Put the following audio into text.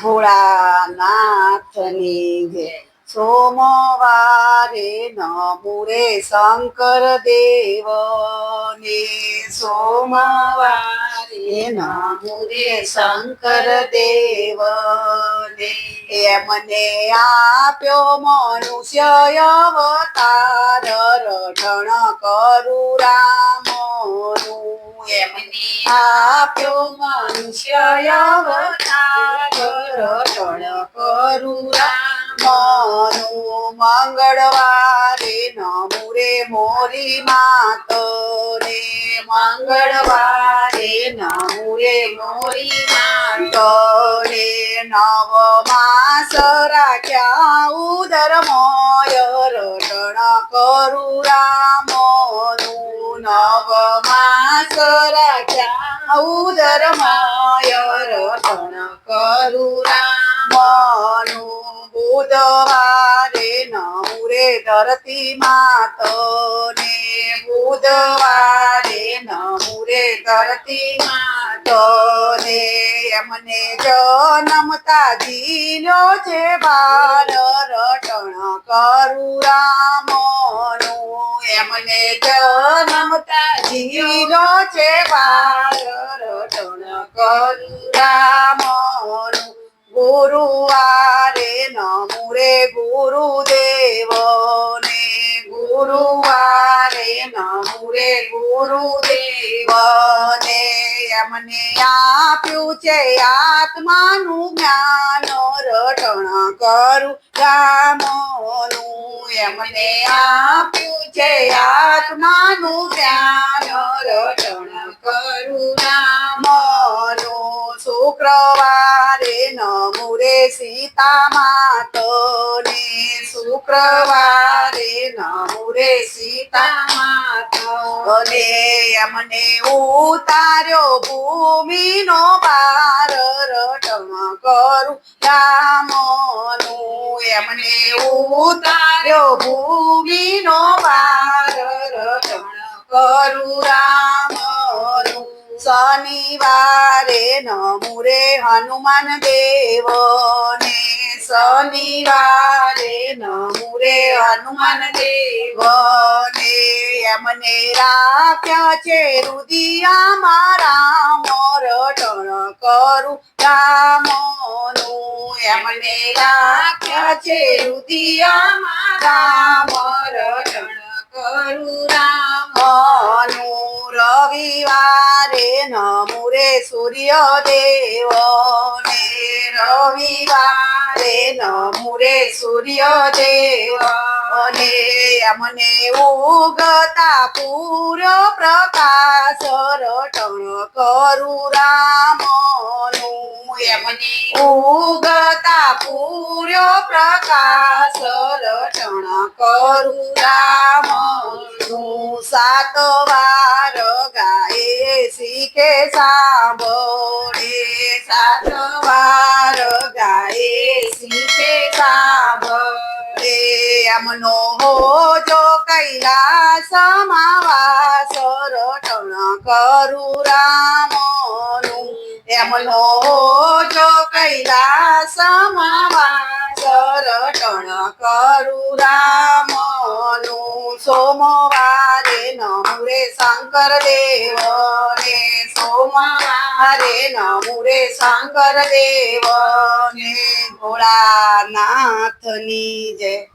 ભોળાનાથની જય સોમવારે નમુરે શંકર દેવને સોમવારે નમુરે શંકર દેવને એમને આપ્યો મનુષ્ય અવતાર રટણ કરું રામનું. એમને આપ્યો મનુષ્ય અવતાર કરું રામનું મંગળવારે નમુરે મોરી માતને. મંગળવારે નમુરે મોરી માતને. નવ માસ રાખ્યા ઉદર મોય રટણ કરું રામનું. નવ માસ રાખ્યા ઉદર મોય રટણ કરું રામનું બુધવારે નમુરે ધરતી માતને, બુધવારે નમુરે ધરતી માતને, એમને જનમતા જીલો છે બાર રટણ કરું રામનું, એમને જનમતા જીલો છે બાર રટણ કરું રામનું, ગુરુવાર ગુરુદેવને ગુરુવારે નમુરે ગુરુદેવને એમને આપ્યું છે આત્માનું જ્ઞાન, રટણ કરું ગામોનું એમને આપ્યું છે આત્માનું જ્ઞાન, રટણ કરું રામનું. શુક્રવારે નમુરે સીતા માતને શુક્રવારે નમુરે સીતા માતને અમને ઉતાર્યો ભૂમિનો પાર રટમ કરું રામનું. એમને ઉતાર્યો ભૂમિનો પાર રટમ કરું રામનું. શનિવારે નમુરે હનુમાન દેવને. શનિવારે નમુરે હનુમાન દેવને. એમને રાખ્યા છે રુદિયા મારા મોરટણ કરું રામનું એમને રાખ્યા છે રુદિયા મારા મોરટણ કરું રામનું રવિવારે નમુરે સૂર્ય દેવને રવિવારે નમુરે સૂર્ય દેવને અમને ઉગતા પૂરો પ્રકાશ રટણ કરું રામનું. એમને ઉગતા પૂરો પ્રકાશ રટણ કરું રામનું સાત વાર ગાય શીખે સાંભળે. સાત વાર ગાય શીખે સાંભળે. એમનો હોજો કૈલાસ માવાસ રટણ કરું રામનું. એમનો હોજો કૈલાસ માવાસ રટણ કરું રામનું સોમવારે નમુરે શંકર દેવને સોમવારે નમુરે શંકર દેવને ભોળાનાથની જય.